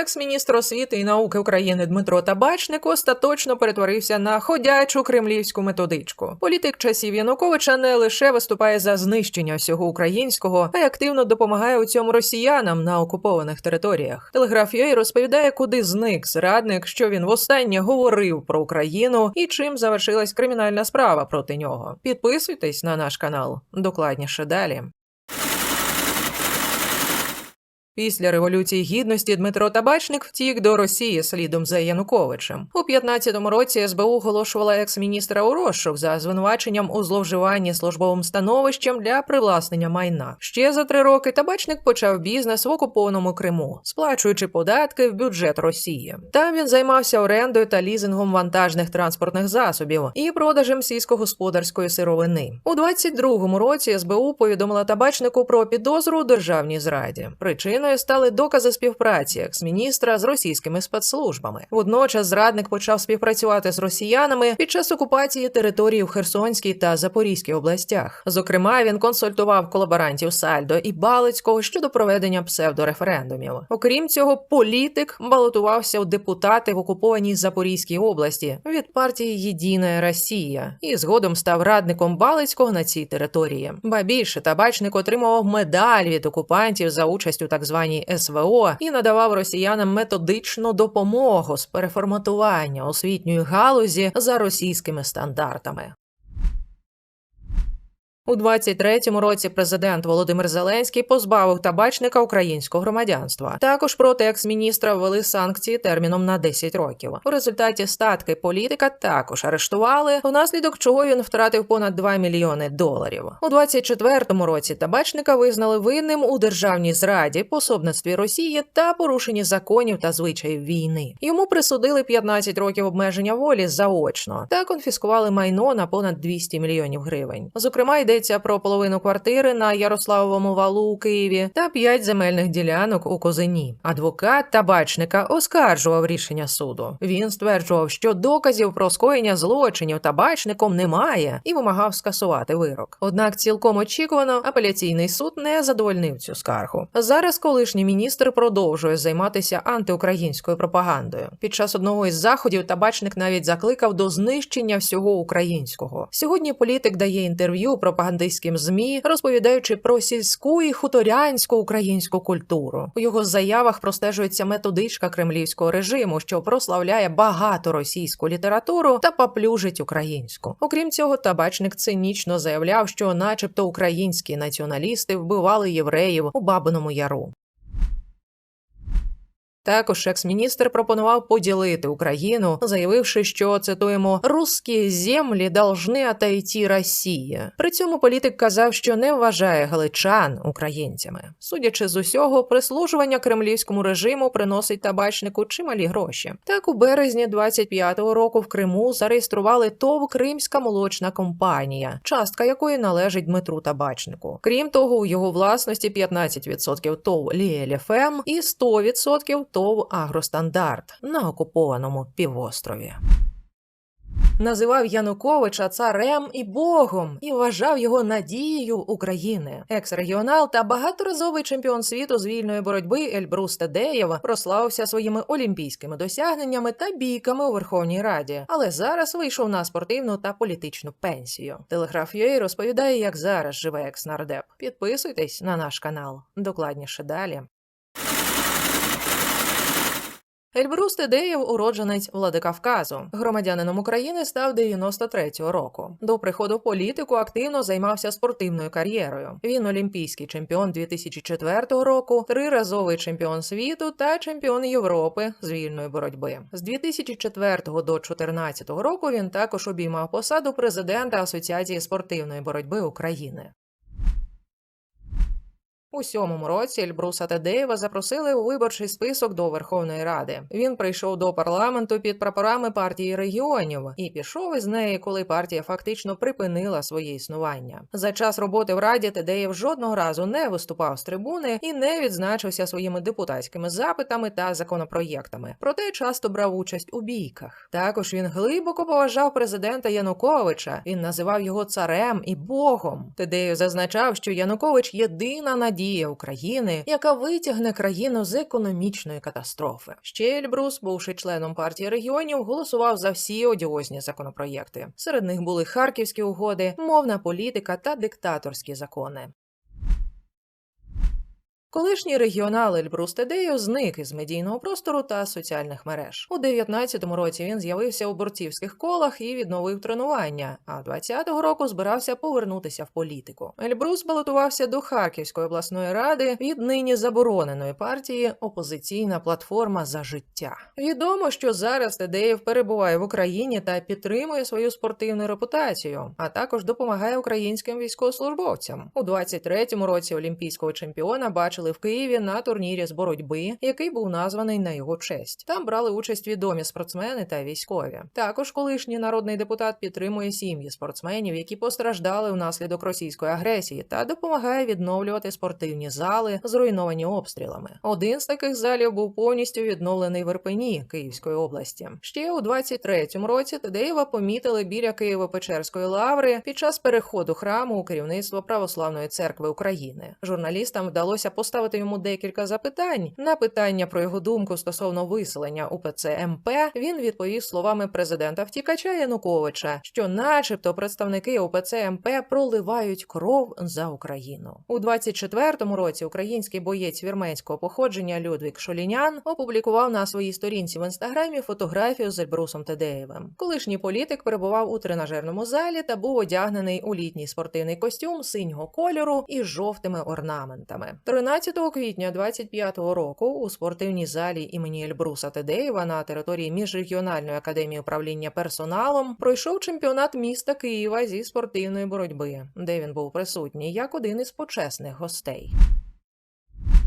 Екс-міністр освіти і науки України Дмитро Табачник остаточно перетворився на ходячу кремлівську методичку. Політик часів Януковича не лише виступає за знищення всього українського, а й активно допомагає у цьому росіянам на окупованих територіях. Телеграф UA розповідає, куди зник зрадник, що він востаннє говорив про Україну і чим завершилась кримінальна справа проти нього. Підписуйтесь на наш канал. Докладніше далі. Після революції гідності Дмитро Табачник втік до Росії слідом за Януковичем. У 15-му році СБУ оголошувала екс-міністра у розшук за звинуваченням у зловживанні службовим становищем для привласнення майна. Ще за три роки табачник почав бізнес в окупованому Криму, сплачуючи податки в бюджет Росії. Там він займався орендою та лізингом вантажних транспортних засобів і продажем сільськогосподарської сировини. У 22-му році СБУ повідомила табачнику про підозру у державній зраді. Причиною стали докази співпраці екс-міністра з російськими спецслужбами. Водночас зрадник почав співпрацювати з росіянами під час окупації території в Херсонській та Запорізькій областях. Зокрема, він консультував колаборантів Сальдо і Балицького щодо проведення псевдореферендумів. Окрім цього, політик балотувався у депутати в окупованій Запорізькій області від партії Єдина Росія і згодом став радником Балицького на цій території. Ба більше табачник отримував медаль від окупантів за участь у так званій СВО і надавав росіянам методичну допомогу з переформатування освітньої галузі за російськими стандартами. У 23-му році президент Володимир Зеленський позбавив табачника українського громадянства. Також проти екс-міністра ввели санкції терміном на 10 років. У результаті статки політика також арештували, внаслідок чого він втратив понад 2 мільйони доларів. У 24-му році табачника визнали винним у державній зраді, пособництві Росії та порушенні законів та звичаїв війни. Йому присудили 15 років обмеження волі заочно та конфіскували майно на понад 200 мільйонів гривень. Зокрема, йдеться про половину квартири на Ярославовому валу у Києві та п'ять земельних ділянок у Козині. Адвокат табачника оскаржував рішення суду. Він стверджував, що доказів про скоєння злочинів табачником немає і вимагав скасувати вирок. Однак цілком очікувано апеляційний суд не задовольнив цю скаргу. Зараз колишній міністр продовжує займатися антиукраїнською пропагандою. Під час одного із заходів табачник навіть закликав до знищення всього українського. Сьогодні політик дає інтерв'ю пропагандистським змі, розповідаючи про сільську і хуторянську українську культуру. У його заявах простежується методичка кремлівського режиму, що прославляє багато російську літературу та поплюжить українську. Окрім цього, табачник цинічно заявляв, що, начебто, українські націоналісти вбивали євреїв у Бабиному Яру. Також екс-міністр пропонував поділити Україну, заявивши, що цитуємо «русські землі должны отойти Росії». При цьому політик казав, що не вважає галичан українцями. Судячи з усього, прислужування кремлівському режиму приносить табачнику чималі гроші. Так у березні 25-го року в Криму зареєстрували ТОВ Кримська молочна компанія, частка якої належить Дмитру Табачнику. Крім того, у його власності 15% ТОВ Ліеліфем і 100% ТОВ Агростандарт на окупованому півострові. Називав Януковича царем і богом і вважав його надією України. Екс-регіонал та багаторазовий чемпіон світу з вільної боротьби Ельбрус Тедеєв прославився своїми олімпійськими досягненнями та бійками у Верховній Раді, але зараз вийшов на спортивну та політичну пенсію. Телеграф UA розповідає, як зараз живе екс-нардеп. Підписуйтесь на наш канал. Докладніше далі. Ельбрус Тедеєв – уродженець Владикавказу. Громадянином України став 93-го року. До приходу політику активно займався спортивною кар'єрою. Він олімпійський чемпіон 2004 року, триразовий чемпіон світу та чемпіон Європи з вільної боротьби. З 2004 до 2014 року він також обіймав посаду президента Асоціації спортивної боротьби України. У сьомому році Ельбруса Тадеєва запросили у виборчий список до Верховної Ради. Він прийшов до парламенту під прапорами партії регіонів і пішов із неї, коли партія фактично припинила своє існування. За час роботи в раді Тадеєв жодного разу не виступав з трибуни і не відзначився своїми депутатськими запитами та законопроєктами. Проте часто брав участь у бійках. Також він глибоко поважав президента Януковича. Він називав його царем і богом. Тадеєв зазначав, що Янукович єдина надія мрія України, яка витягне країну з економічної катастрофи. Ще Ельбрус, бувши членом партії регіонів, голосував за всі одіозні законопроєкти. Серед них були харківські угоди, мовна політика та диктаторські закони. Колишній регіонал Ельбрус Тедею зник із медійного простору та соціальних мереж. У 19-му році він з'явився у борцівських колах і відновив тренування. А 20-го року збирався повернутися в політику. Ельбрус балотувався до Харківської обласної ради від нині забороненої партії Опозиційна платформа за життя. Відомо, що зараз Тедеєв перебуває в Україні та підтримує свою спортивну репутацію, а також допомагає українським військовослужбовцям. У 23-му році олімпійського чемпіона бачили в Києві на турнірі з боротьби, який був названий на його честь. Там брали участь відомі спортсмени та військові. Також колишній народний депутат підтримує сім'ї спортсменів, які постраждали внаслідок російської агресії, та допомагає відновлювати спортивні зали, зруйновані обстрілами. Один з таких залів був повністю відновлений в Ірпені Київської області. Ще у 23-му році Тадеєва помітили біля Києво-Печерської лаври під час переходу храму у керівництво Православної церкви України. Журналістам вдалося поставити йому декілька запитань. На питання про його думку стосовно виселення УПЦ МП він відповів словами президента втікача Януковича, що, начебто, представники УПЦ МП проливають кров за Україну. У 24-му році український боєць вірменського походження Людвік Шолінян опублікував на своїй сторінці в інстаграмі фотографію з Ельбрусом Тедеєвим. Колишній політик перебував у тренажерному залі та був одягнений у літній спортивний костюм синього кольору із жовтими орнаментами. 13 квітня 25-го року у спортивній залі імені Ельбруса Тедеєва на території міжрегіональної академії управління персоналом пройшов чемпіонат міста Києва зі спортивної боротьби, де він був присутній як один із почесних гостей.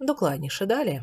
Докладніше далі.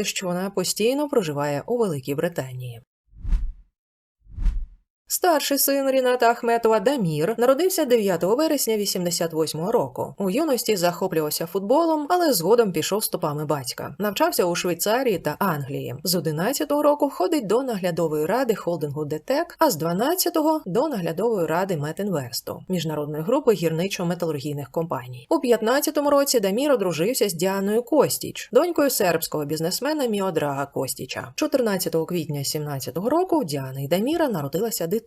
що вона постійно проживає у Великій Британії. Старший син Ріната Ахметова Дамір народився 9 вересня 88-го року. У юності захоплювався футболом, але згодом пішов стопами батька. Навчався у Швейцарії та Англії. З 11-го року входить до наглядової ради холдингу ДТЕК, а з 12-го – до наглядової ради Метінвесту міжнародної групи гірничо-металургійних компаній. У 15-му році Дамір одружився з Діаною Костіч, донькою сербського бізнесмена Міодрага Костіча. 14 квітня 17-го року в Діани і Даміра народилася дитина.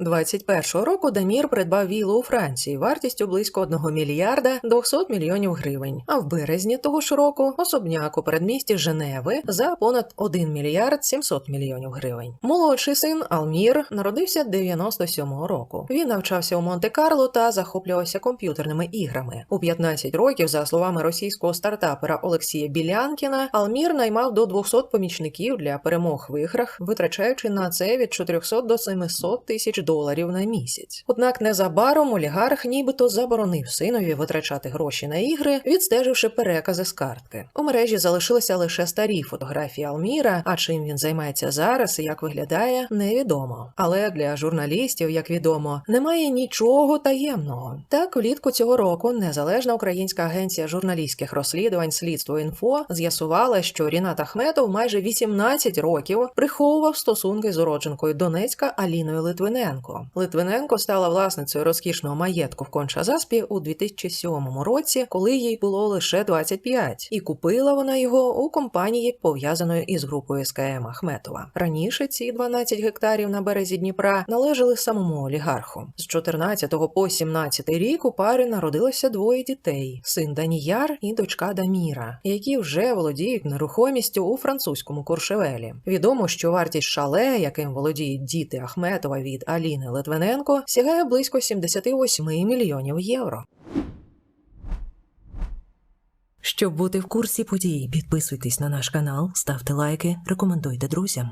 21-го року Дамір придбав віллу у Франції вартістю близько 1 мільярда 200 мільйонів гривень. А в березні того ж року особняк у передмісті Женеви за понад 1 мільярд 700 мільйонів гривень. Молодший син Алмір народився 97-го року. Він навчався у Монте-Карло та захоплювався комп'ютерними іграми. У 15 років, за словами російського стартапера Олексія Білянкіна, Алмір наймав до 200 помічників для перемог в іграх, витрачаючи на це від 400 до 700 500 тисяч доларів на місяць. Однак незабаром олігарх нібито заборонив синові витрачати гроші на ігри, відстеживши перекази з картки. У мережі залишилися лише старі фотографії Алміра. А чим він займається зараз і як виглядає, невідомо. Але для журналістів, як відомо, немає нічого таємного. Так, влітку цього року незалежна українська агенція журналістських розслідувань Слідство інфо з'ясувала, що Рінат Ахметов майже 18 років приховував стосунки з уродженкою Донецька Аліною Литвиненко. Литвиненко стала власницею розкішного маєтку в Конча-Заспі у 2007 році, коли їй було лише 25, і купила вона його у компанії, пов'язаної із групою СКМ Ахметова. Раніше ці 12 гектарів на березі Дніпра належали самому олігарху. З 14 по 17 рік у пари народилося двоє дітей: син Даніяр і дочка Даміра, які вже володіють нерухомістю у французькому Куршевелі. Відомо, що вартість шале, яким володіють діти Ахметова від Аліни Литвиненко, сягає близько 78 мільйонів євро. Щоб бути в курсі подій, підписуйтесь на наш канал, ставте лайки, рекомендуйте друзям.